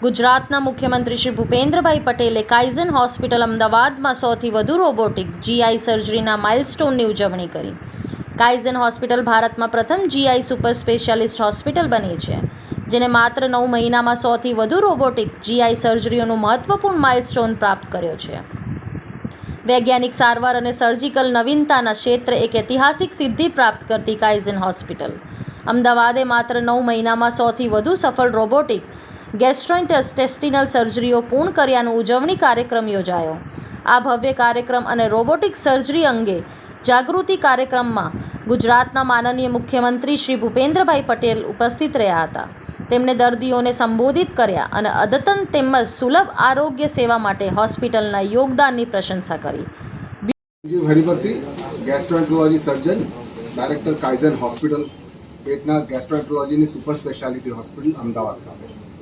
ગુજરાતના મુખ્યમંત્રી શ્રી ભૂપેન્દ્રભાઈ પટેલે કાઇઝન હોસ્પિટલ અમદાવાદમાં સૌથી વધુ રોબોટિક જીઆઈ સર્જરીના માઇલસ્ટોનની ઉજવણી કરી. કાઇઝન હોસ્પિટલ ભારતમાં પ્રથમ જીઆઈ સુપર સ્પેશિયાલિસ્ટ હોસ્પિટલ બની છે, જેને માત્ર નવ મહિનામાં સોથી વધુ રોબોટિક જીઆઈ સર્જરીઓનું મહત્વપૂર્ણ માઇલસ્ટોન પ્રાપ્ત કર્યો છે. વૈજ્ઞાનિક સારવાર અને સર્જિકલ નવીનતાના ક્ષેત્રે એક ઐતિહાસિક સિદ્ધિ પ્રાપ્ત કરતી કાઇઝન હોસ્પિટલ. અમદાવાદે માત્ર નવ મહિનામાં સોથી વધુ સફળ રોબોટિક ગેસ્ટ્રોઇન્ટેસ્ટિનલ સર્જરીઓ પૂર્ણ કર્યાનો ઉજવણી કાર્યક્રમ યોજાયો. આ ભવ્ય કાર્યક્રમ અને રોબોટિક સર્જરી અંગે જાગૃતિ કાર્યક્રમમાં ગુજરાતના માનનીય મુખ્યમંત્રી શ્રી ભૂપેન્દ્રભાઈ પટેલ ઉપસ્થિત રહ્યા હતા. તેમણે દર્દીઓને સંબોધિત કર્યા અને અદ્યતન તેમજ સુલભ આરોગ્ય સેવા માટે હોસ્પિટલના યોગદાનની પ્રશંસા કરી. Haribhakti gastroenterology surgeon director Kaizen hospital પેટના ગેસ્ટ્રોએન્ટ્રોલોજીની સુપર સ્પેશિયાલિટી હોસ્પિટલ અમદાવાદ ખાતે.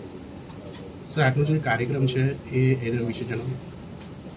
સર આજનો જે કાર્યક્રમ છે એ એના વિશે જણાવો.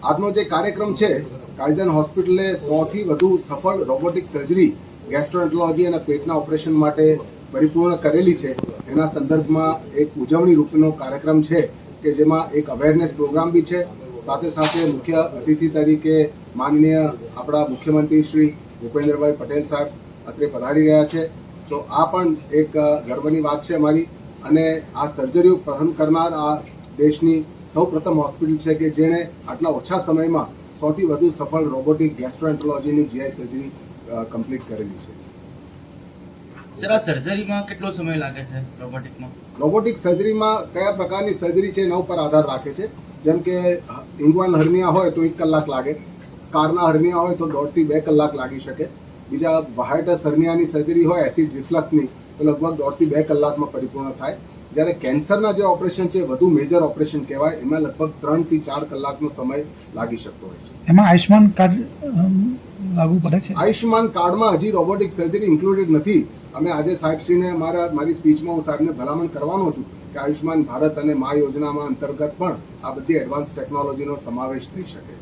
આજનો જે કાર્યક્રમ છે કાઇઝન હોસ્પિટલે સૌથી વધુ સફળ રોબોટિક સર્જરી ગેસ્ટ્રોએન્ટ્રોલોજી અને પેટના ઓપરેશન માટે પરિપૂર્ણ કરેલી છે. એના સંદર્ભમાં એક ઉજવણી રૂપનો કાર્યક્રમ છે કે જેમાં એક અવેરનેસ પ્રોગ્રામ બી છે. સાથે સાથે મુખ્ય અતિથિ તરીકે માનનીય આપણા મુખ્યમંત્રી શ્રી ભૂપેન્દ્રભાઈ પટેલ સાહેબ અત્રે પધારી રહ્યા છે. તો આ પણ એક ગર્વની વાત છે અમારી. અને આ સર્જરીઓ પ્રથમ કરનાર આ દેશની સૌ પ્રથમ હોસ્પિટલ છે કે જેણે આટલા ઓછા સમયમાં સૌથી વધુ સફળ રોબોટિક ગેસ્ટ્રોએન્ટ્રોલોજીની જીઆઈ સર્જરી કમ્પ્લીટ કરેલી છે. સર આ સર્જરીમાં કેટલો સમય લાગે છે રોબોટિકમાં રોબોટિક સર્જરીમાં કયા પ્રકારની સર્જરી છે એના ઉપર આધાર રાખે છે. જેમ કે ઇંગવાન હર્નિયા હોય તો એક કલાક લાગે સ્કારના હર્નિયા હોય તો દોઢથી બે કલાક લાગી શકે. બીજા વાહાઇટસ હર્નિયાની સર્જરી હોય એસિડ રિફ્લક્સની તો લગભગ દોઢથી બે કલાકમાં પરિપૂર્ણ થાય. જ્યારે કેન્સરના જે ઓપરેશન છે વધુ મેજર ઓપરેશન કહેવાય એમાં લગભગ ત્રણથી ચાર કલાકનો સમય લાગી શકતો હોય છે. એમાં આયુષ્માન કાર્ડ લાગુ પડે છે? આયુષ્યમાન કાર્ડમાં હજી રોબોટિક સર્જરી ઇન્ક્લુડેડ નથી. અમે આજે સાહેબશ્રીને મારા મારી સ્પીચમાં હું સાહેબને ભલામણ કરવાનો છું કે આયુષ્યમાન ભારત અને મા યોજનામાં અંતર્ગત પણ આ બધી એડવાન્સ ટેકનોલોજીનો સમાવેશ થઈ શકે.